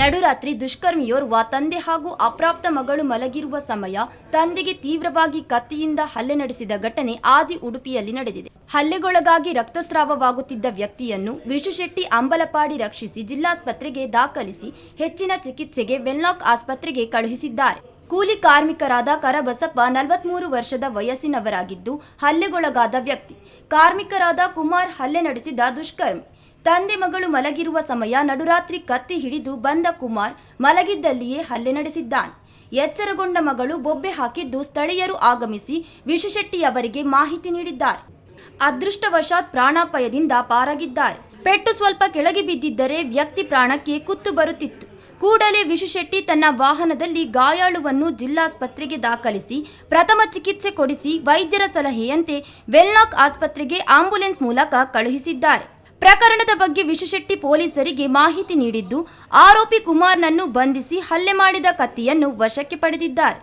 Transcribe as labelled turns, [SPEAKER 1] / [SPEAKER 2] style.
[SPEAKER 1] ನಡುರಾತ್ರಿ ದುಷ್ಕರ್ಮಿಯೋರ್ವ ತಂದೆ ಹಾಗೂ ಅಪ್ರಾಪ್ತ ಮಗಳು ಮಲಗಿರುವ ಸಮಯ ತಂದೆಗೆ ತೀವ್ರವಾಗಿ ಕತ್ತಿಯಿಂದ ಹಲ್ಲೆ ನಡೆಸಿದ ಘಟನೆ ಆದಿ ಉಡುಪಿಯಲ್ಲಿ ನಡೆದಿದೆ. ಹಲ್ಲೆಗೊಳಗಾಗಿ ರಕ್ತಸ್ರಾವವಾಗುತ್ತಿದ್ದ ವ್ಯಕ್ತಿಯನ್ನು ವಿಶುಶೆಟ್ಟಿ ಅಂಬಲಪಾಡಿ ರಕ್ಷಿಸಿ ಜಿಲ್ಲಾಸ್ಪತ್ರೆಗೆ ದಾಖಲಿಸಿ ಹೆಚ್ಚಿನ ಚಿಕಿತ್ಸೆಗೆ ವೆನ್ಲಾಕ್ ಆಸ್ಪತ್ರೆಗೆ ಕಳುಹಿಸಿದ್ದಾರೆ. ಕೂಲಿ ಕಾರ್ಮಿಕರಾದ ಕರಬಸಪ್ಪ ನಲವತ್ಮೂರು ವರ್ಷದ ವಯಸ್ಸಿನವರಾಗಿದ್ದು ಹಲ್ಲೆಗೊಳಗಾದ ವ್ಯಕ್ತಿ. ಕಾರ್ಮಿಕರಾದ ಕುಮಾರ್ ಹಲ್ಲೆ ನಡೆಸಿದ ದುಷ್ಕರ್ಮಿ. ತಂದೆ ಮಗಳು ಮಲಗಿರುವ ಸಮಯ ನಡುರಾತ್ರಿ ಕತ್ತಿ ಹಿಡಿದು ಬಂದ ಕುಮಾರ್ ಮಲಗಿದ್ದಲ್ಲಿಯೇ ಹಲ್ಲೆ ನಡೆಸಿದ್ದಾನೆ. ಎಚ್ಚರಗೊಂಡ ಮಗಳು ಬೊಬ್ಬೆ ಹಾಕಿದ್ದು ಸ್ಥಳೀಯರು ಆಗಮಿಸಿ ವಿಶುಶೆಟ್ಟಿಯವರಿಗೆ ಮಾಹಿತಿ ನೀಡಿದ್ದಾರೆ. ಅದೃಷ್ಟವಶಾತ್ ಪ್ರಾಣಾಪಾಯದಿಂದ ಪಾರಾಗಿದ್ದಾರೆ. ಪೆಟ್ಟು ಸ್ವಲ್ಪ ಕೆಳಗೆ ಬಿದ್ದಿದ್ದರೆ ವ್ಯಕ್ತಿ ಪ್ರಾಣಕ್ಕೆ ಕುತ್ತು ಬರುತ್ತಿತ್ತು. ಕೂಡಲೇ ವಿಶುಶೆಟ್ಟಿ ತನ್ನ ವಾಹನದಲ್ಲಿ ಗಾಯಾಳುವನ್ನು ಜಿಲ್ಲಾಸ್ಪತ್ರೆಗೆ ದಾಖಲಿಸಿ ಪ್ರಥಮ ಚಿಕಿತ್ಸೆ ಕೊಡಿಸಿ ವೈದ್ಯರ ಸಲಹೆಯಂತೆ ವೆಲ್ಲಾಕ್ ಆಸ್ಪತ್ರೆಗೆ ಆಂಬ್ಯುಲೆನ್ಸ್ ಮೂಲಕ ಕಳುಹಿಸಿದ್ದಾರೆ. ಪ್ರಕರಣದ ಬಗ್ಗೆ ವಿಶುಶೆಟ್ಟಿ ಪೊಲೀಸರಿಗೆ ಮಾಹಿತಿ ನೀಡಿದ್ದು, ಆರೋಪಿ ಕುಮಾರ್ನನ್ನು ಬಂಧಿಸಿ ಹಲ್ಲೆ ಮಾಡಿದ ಕತ್ತಿಯನ್ನು ವಶಕ್ಕೆ ಪಡೆದಿದ್ದಾರೆ.